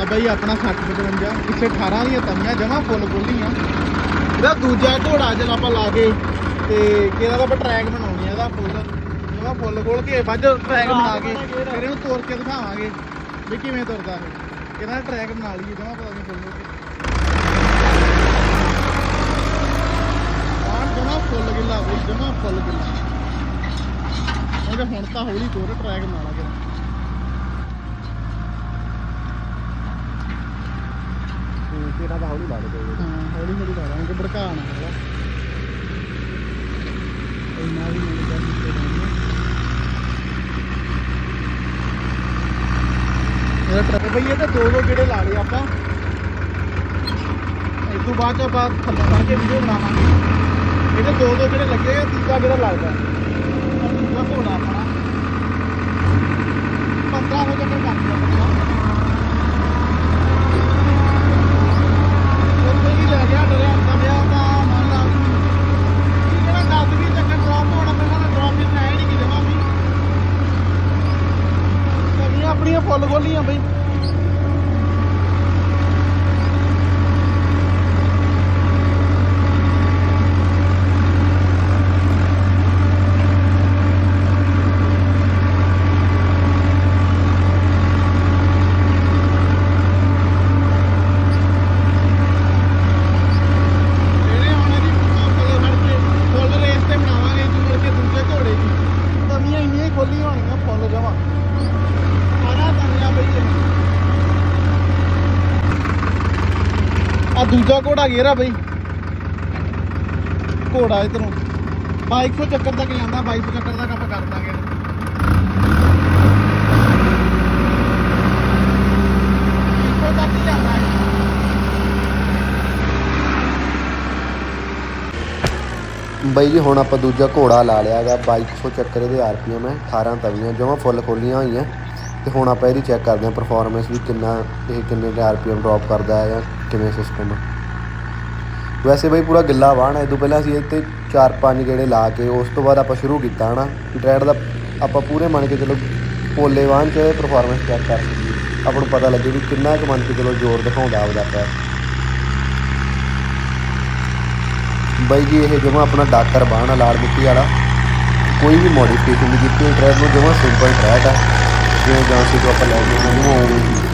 ਆ ਬਈ, ਆਪਣਾ 60 55 ਪਿੱਛੇ 18 ਦੀਆਂ ਤਵੀਆਂ ਜਮਾ ਫੁੱਲ ਗੋਲੀਆਂ। ਇਹਦਾ ਦੂਜਾ ਘੋੜਾ ਜਦੋਂ ਆਪਾਂ ਲਾ ਕੇ ਤੇ ਕਿਹਦਾ ਦਾ ਆਪਾਂ ਟਰੈਕ ਬਣਾਉਣੀ ਆ, ਇਹਦਾ ਫੁੱਲ ਜਮਾ ਫੁੱਲ ਖੋਲ ਕੇ ਵੱਜ ਟਰੈਕ ਬਣਾ ਕੇ, ਫਿਰ ਇਹਨੂੰ ਤੋੜ ਕੇ ਦਿਖਾਵਾਂਗੇ ਵੀ ਕਿਵੇਂ ਤੁਰਦਾ ਇਹ। ਇਹਦਾ ਟਰੈਕ ਬਣਾ ਲਈਏ, ਜਮਾ ਪਤਾ ਨਹੀਂ ਫੁੱਲ ਜਮਾ ਫੁੱਲ ਗਿੱਲਾ ਬਈ, ਜਮਾ ਫੁੱਲ ਗਿੱਲਾ। ਹੁਣ ਤਾਂ ਹੌਲੀ ਤੋੜ ਟਰੈਕ ਬਣਾ ਲਾ ਕੇ ਤੇਰਾ ਤਾਂ ਹੌਲੀ ਲਾ ਹਾਂ। ਹੌਲੀ ਹੌਲੀ ਲਾ ਲਾਂਗੇ ਭੜਕਾ ਨਾ ਹੈਗਾ ਇੰਨਾ ਵੀ ਨਹੀਂ ਕਰ ਦਿੱਤੇ ਇਹ ਟਰੱਕ ਬਈ ਇਹ ਤਾਂ ਦੋ ਦੋ ਜਿਹੜੇ ਲਾ ਲਏ ਆਪਾਂ। ਇਸ ਤੋਂ ਬਾਅਦ ਆਪਾਂ ਥੱਲੇ ਫੜ ਕੇ ਵੀਡੀਓ ਬਣਾਵਾਂਗੇ। ਇਹਦੇ ਦੋ ਦੋ ਜਿਹੜੇ ਲੱਗੇ ਆ ਤੀਜਾ ਜਿਹੜਾ ਲੱਗਦਾ ਦੂਜਾ ਘੋੜਾ ਆਪਣਾ। 15 ਹੋ ਕਰ ਦਿਆ ਉੱਥੇ ਹੀ ਲੈ ਗਿਆ ਡਰਿਆ ਹੁੰਦਾ ਪਿਆ ਤਾਂ ਮੰਨ ਲਾ ਵੀ ਇਹ ਜਿਹੜਾ 10 20 ਚੱਕਰ ਡ੍ਰੌਪ ਹੋਣਾ ਪੈਣਾ ਨਾ ਡ੍ਰੌਪ ਹੀ ਹੈ ਨਹੀਂ ਕਿ ਜਮਾ ਵੀ ਕਮੀਆਂ ਆਪਣੀਆਂ ਫੁੱਲ ਗੋਲੀਆਂ ਬਈ। ਇਹਨੇ ਹੁਣ ਇਹਦੀ ਫੁੱਲ ਫੜ ਕੇ ਫੁੱਲ ਰੇਸ ਤੇ ਬਣਾਵਾਂਗੇ ਜੀ ਮੁੜ ਕੇ ਦੂਜੇ ਘੋੜੇ ਦੀ ਤਵੀਆਂ ਇੰਨੀਆਂ ਹੀ ਖੋਲੀਆਂ ਹੋਣੀਆਂ ਫੁੱਲ ਜਮਾ ਆਣਾ ਤਵੀਆਂ ਬਈ ਇਹ ਆ ਦੂਜਾ ਘੋੜਾ ਗੇਰਾ ਬਈ। ਘੋੜਾ ਇਧਰੋਂ। 2200 ਚੱਕਰ ਤੱਕ ਜਾਂਦਾ 2200 ਚੱਕਰ ਤੱਕ ਆਪਾਂ ਕਰ ਦਾਂਗੇ ਬਈ ਜੀ, ਹੁਣ ਆਪਾਂ ਦੂਜਾ ਘੋੜਾ ਲਾ ਲਿਆਗਾ 2200 ਚੱਕਰ ਇਹਦੇ ਆਰਪੀਐਮ ਹੈ 18 ਤਵੀਆਂ, ਜਮਾਂ ਫੁੱਲ ਖੋਲੀਆਂ ਹੋਈਆਂ। ਤੇ ਹੁਣ ਆਪਾਂ ਇਹਦੀ ਚੈੱਕ ਕਰਦੇ ਹਾਂ ਪਰਫਾਰਮੈਂਸ ਵੀ ਕਿੰਨਾ, ਇਹ ਕਿੰਨੇ ਦੇ ਆਰਪੀਐਮ ਡ੍ਰੌਪ ਕਰਦਾ ਹੈ ਜਾਂ ਕਿਵੇਂ ਸਿਸਟਮ ਵੈਸੇ ਬਈ ਪੂਰਾ ਗਿੱਲਾ ਵਾਹਣ ਹੈ, ਇਹ ਤੋਂ ਪਹਿਲਾਂ ਅਸੀਂ ਇਹ ਤੇ 4-5 ਗੇੜੇ ਲਾ ਕੇ ਉਸ ਤੋਂ ਬਾਅਦ ਆਪਾਂ ਸ਼ੁਰੂ ਕੀਤਾ, ਹਨਾ? ਟਰੈਡ ਦਾ ਆਪਾਂ ਪੂਰੇ ਮੰਨ ਕੇ ਚਲੋ ਪੋਲੇ ਵਾਹਣ ਚ ਪਰਫਾਰਮੈਂਸ ਚੈੱਕ ਕਰ ਸਕੀਏ ਆਪਾਂ ਨੂੰ ਪਤਾ ਲੱਗੇ ਵੀ ਕਿੰਨਾ ਕੁ ਮੰਨ ਕੇ ਚਲੋ ਜ਼ੋਰ ਦਿਖਾਉਂਦਾ ਆਪਦਾ ਪੈਰ ਬਾਈ ਜੀ, ਇਹ ਜਮਾ ਆਪਣਾ ਡਾਕਰ ਬਾਣ ਲਾਲ ਮਿੱਟੀ ਵਾਲਾ। ਕੋਈ ਵੀ ਮੋਡੀਫਿਕੇਸ਼ਨ ਨਹੀਂ ਕੀਤੀ ਟਰੈਕ ਨੂੰ ਜਮਾ ਸਿੰਪਲ ਟਰੈਕ ਆ। ਜਿਵੇਂ ਜਾਂਸੀ ਤੋਂ ਆਪਾਂ ਲੈ ਕੇ ਉਹਨੂੰ ਉਵੇਂ ਹੀ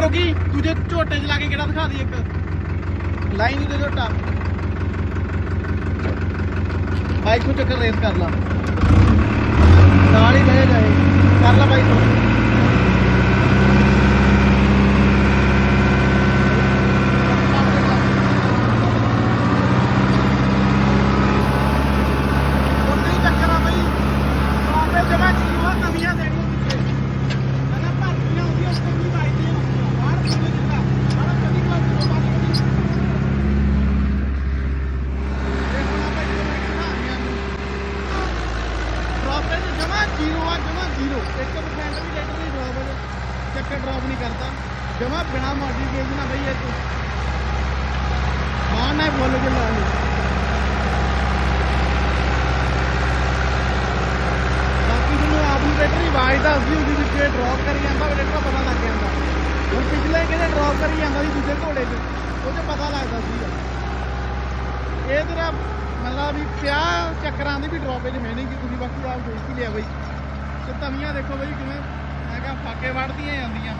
ਰੋਗੀ ਦੂਜੇ ਝੋਟੇ 'ਚ ਲਾ ਕੇ ਕਿਹੜਾ ਦਿਖਾ ਦੀ ਇੱਕ? ਲਾਈਨ ਹੀ ਤੇ ਝੋਟਾ। ਬਾਈਕ ਨੂੰ ਚੱਕਰ ਰੇਸ ਕਰ ਲਾ। ਨਾਲ ਹੀ ਲੈ ਜਾਏ ਕਰ ਲਾ ਬਾਈਕ ਨੂੰ ਉੱਥੇ ਹੀ ਚੱਕਰ ਆ ਬਈ ਆਪੇ ਜਗ੍ਹਾ ਚੀਜ਼ ਉਹ ਨਵੀਆਂ ਦੇਣੀਆਂ ਪਿੱਛੇ ਕਹਿੰਦਾ ਭਰਤੀਆਂ ਹੁੰਦੀਆਂ ਉਸ ਤੋਂ ਵੀ ਵਾਈਦੀਆਂ ਬਾਹਰ ਕਿਵੇਂ ਦਿੱਤਾ ਬਾਹਰ ਕਦੀ ਕੋਈ ਬਾਹਰ ਕਦੀ ਇਹ ਹੁਣ ਆਪਾਂ ਜਿਵੇਂ ਕਿਹਾ ਆਈਆਂ ਨੂੰ ਡ੍ਰੌਪ ਤੇ ਜਮਾ ਜ਼ੀਰੋ ਆ, ਜਮਾ ਜ਼ੀਰੋ। 1% ਵੀ ਰੇਟ ਨਹੀਂ ਡ੍ਰੌਪ ਚੱਕਰ ਡ੍ਰੌਪ ਨਹੀਂ ਕਰਦਾ। ਜਮਾ ਬਿਨਾ ਮੋਡੀਫਿਕੇਸ਼ਨ ਆ ਬਈ ਇਹ ਤੋਂ। ਮਾਨ ਹੈ ਬੋਲ ਕੇ ਲਾ ਲਈ ਬਾਕੀ ਜਿਹਨੂੰ ਆਪ ਨੂੰ ਬੈਟਰੀ ਆਵਾਜ਼ ਦੱਸਦੀ ਹੁੰਦੀ ਵੀ ਜੇ ਡ੍ਰੌਪ ਕਰੀ ਜਾਂਦਾ ਉਹ ਰੇਟਾ ਪਤਾ ਲੱਗ ਜਾਂਦਾ। ਹੁਣ ਪਿਛਲੇ ਕਿਹਦੇ ਡ੍ਰੌਪ ਕਰੀ ਜਾਂਦਾ ਸੀ, ਦੂਜੇ ਘੋੜੇ 'ਚ ਉਹ 'ਚ ਪਤਾ ਲੱਗਦਾ ਸੀਗਾ ਇਹ ਤੇਰਾ ਮਤਲਬ ਵੀ 50 ਚੱਕਰਾਂ ਦੀ ਵੀ ਡ੍ਰੌਪ ਇਹਦੇ ਮੈਂ ਨਹੀਂ ਕਿ ਤੁਸੀਂ ਬਾਕੀ ਆਪ ਦੇਖ ਹੀ ਲਿਆ ਬਈ। ਤੇ ਤਵੀਆਂ ਦੇਖੋ ਬਈ ਕਿਵੇਂ ਮੈਂ ਕਿਹਾ ਫਾਕੇ ਵੜਦੀਆਂ ਜਾਂਦੀਆਂ।